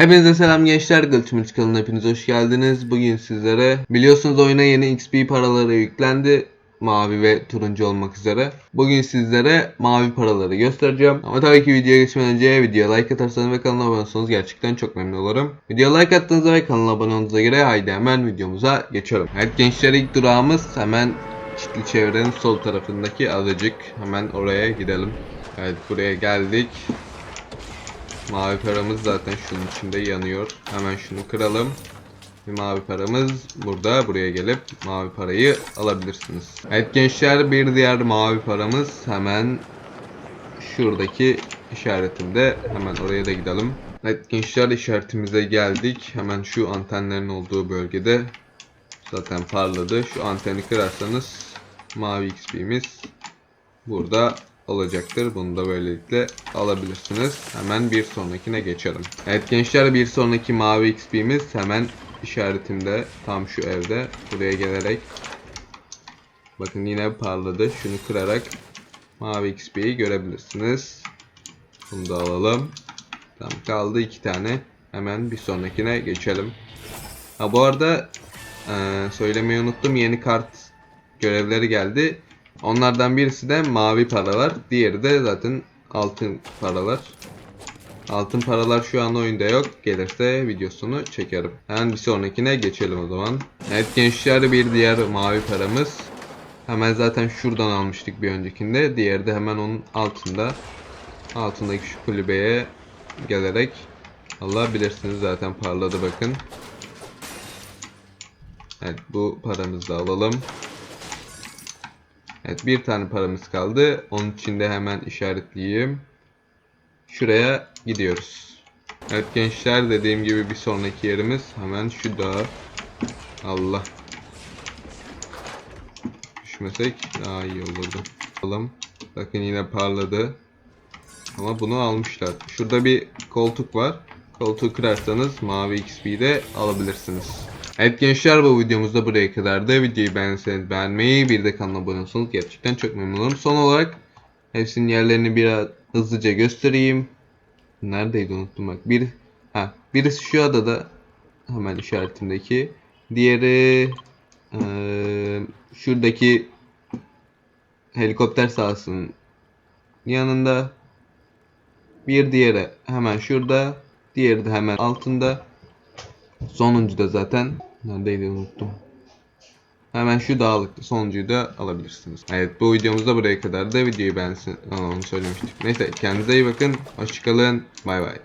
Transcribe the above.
Hepinize selam gençler. Glitchmix kanalına hepiniz hoş geldiniz. Bugün sizlere biliyorsunuz oyuna yeni XP paraları yüklendi. Mavi ve turuncu olmak üzere. Bugün sizlere mavi paraları göstereceğim. Ama tabii ki videoya geçmeden önce videoya like atarsanız ve kanala abone olursanız gerçekten çok memnun olurum. Videoya like attığınızda ve kanala abone olduğunuza göre haydi hemen videomuza geçelim. Evet gençler ilk durağımız hemen çitli çevrenin sol tarafındaki adacık. Hemen oraya gidelim. Evet buraya geldik. Mavi paramız zaten şunun içinde yanıyor. Hemen şunu kıralım. Bir mavi paramız burada. Buraya gelip mavi parayı alabilirsiniz. Evet gençler bir diğer mavi paramız hemen şuradaki işaretinde. Hemen oraya da gidelim. Evet gençler işaretimize geldik. Hemen şu antenlerin olduğu bölgede zaten parladı. Şu anteni kırarsanız mavi XP'miz burada olacaktır. Bunu da böylelikle alabilirsiniz. Hemen bir sonrakine geçelim. Evet gençler bir sonraki mavi XP'miz hemen işaretimde tam şu evde. Buraya gelerek bakın yine parladı. Şunu kırarak mavi XP'yi görebilirsiniz. Bunu da alalım. Tamam kaldı iki tane. Hemen bir sonrakine geçelim. Ha bu arada eee, söylemeyi unuttum. Yeni kart görevleri geldi. Onlardan birisi de mavi paralar. Diğeri de zaten altın paralar. Altın paralar şu an oyunda yok. Gelirse videosunu çekerim. Hemen bir sonrakine geçelim o zaman. Evet gençler bir diğer mavi paramız. Hemen zaten şuradan almıştık bir öncekinde. Diğeri de hemen onun altında. Altındaki şu kulübeye gelerek alabilirsiniz. Zaten parladı bakın. Evet bu paramızı da alalım. Evet bir tane paramız kaldı. Onun için de hemen işaretleyeyim. Şuraya gidiyoruz. Evet gençler dediğim gibi bir sonraki yerimiz hemen şu dağ. Allah. Düşmesek daha iyi olurdu. Bakalım. Bakın yine parladı. Ama bunu almışlar. Şurada bir koltuk var. Koltuğu kırarsanız mavi XP'yi de alabilirsiniz. Evet gençler bu videomuzda buraya kadardı. Videoyu beğenseniz beğenmeyi bir de kanala abone olursanız gerçekten çok memnun olurum. Son olarak hepsinin yerlerini biraz hızlıca göstereyim. Neredeydi unuttum bak. Bir, ha, birisi şu adada hemen işaretimdeki. Diğeri eee, şuradaki helikopter sahasının yanında. Bir diğeri hemen şurada. Diğeri de hemen altında. Sonuncu da zaten neredeydi unuttum. Hemen şu dağlıkta sonuncuyu da alabilirsiniz. Evet bu videomuz da buraya kadar da videoyu. Aa, onu söylemiştik. Neyse kendinize iyi bakın. Hoşçakalın. Bay bay.